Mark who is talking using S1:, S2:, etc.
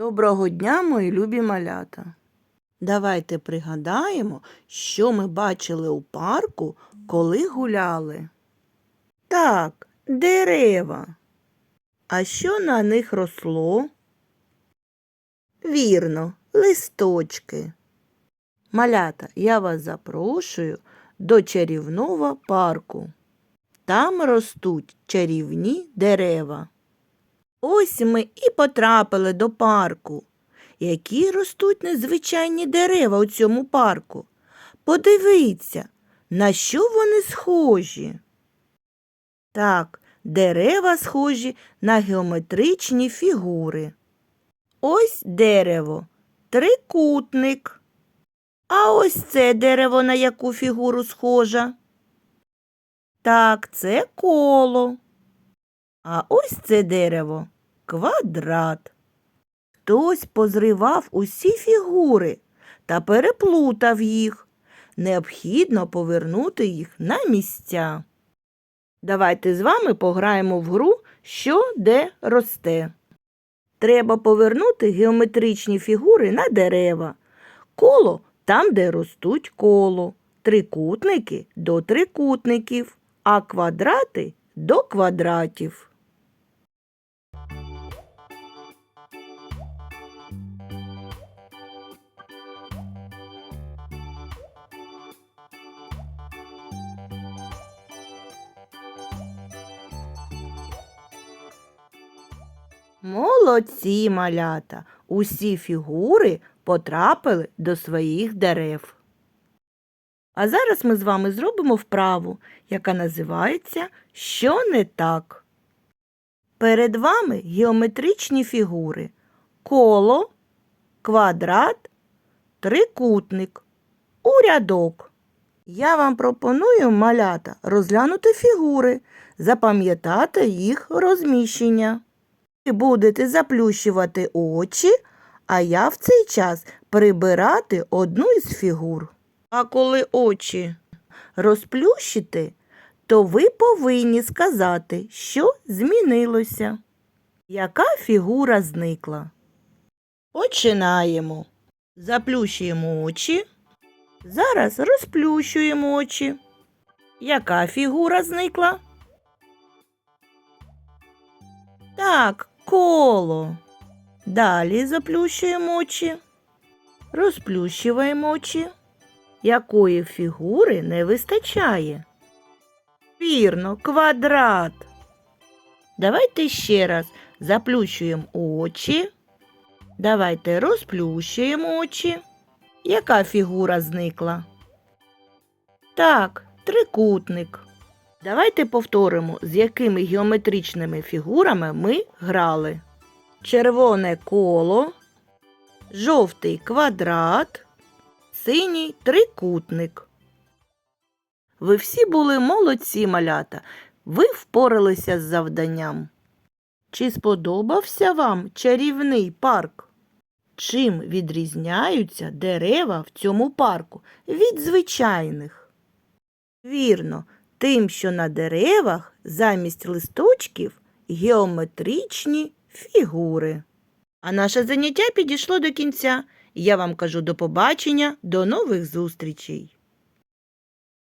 S1: Доброго дня, мої любі малята. Давайте пригадаємо, що ми бачили у парку, коли гуляли. Так, дерева. А що на них росло? Вірно, листочки. Малята, я вас запрошую до чарівного парку. Там ростуть чарівні дерева. Ось ми і потрапили до парку. Які ростуть незвичайні дерева у цьому парку. Подивіться, на що вони схожі. Так, дерева схожі на геометричні фігури. Ось дерево, трикутник. А ось це дерево на яку фігуру схоже? Так, це коло. А ось це дерево квадрат. Хтось позривав усі фігури та переплутав їх. Необхідно повернути їх на місця. Давайте з вами пограємо в гру, що де росте. Треба повернути геометричні фігури на дерева. Коло там, де ростуть коло, трикутники до трикутників, а квадрати до квадратів. Молодці, малята! Усі фігури потрапили до своїх дерев. А зараз ми з вами зробимо вправу, яка називається Що не так. Перед вами геометричні фігури коло, квадрат, трикутник, у рядок. Я вам пропоную, малята, розглянути фігури, запам'ятати їх розміщення. Будете заплющувати очі, а я в цей час прибирати одну із фігур. А коли очі розплющите, то ви повинні сказати, що змінилося. Яка фігура зникла? Починаємо. Заплющуємо очі. Зараз розплющуємо очі. Яка фігура зникла? Так, коло. Далі заплющуємо очі. Розплющуємо очі. Якої фігури не вистачає? Вірно, квадрат. Давайте ще раз заплющуємо очі. Давайте розплющуємо очі. Яка фігура зникла? Так, трикутник. Давайте повторимо, з якими геометричними фігурами ми грали. Червоне коло, жовтий квадрат, синій трикутник. Ви всі були молодці, малята. Ви впоралися з завданням. Чи сподобався вам чарівний парк? Чим відрізняються дерева в цьому парку від звичайних? Вірно, тим, що на деревах замість листочків геометричні фігури. А наше заняття підійшло до кінця. Я вам кажу до побачення, до нових зустрічей.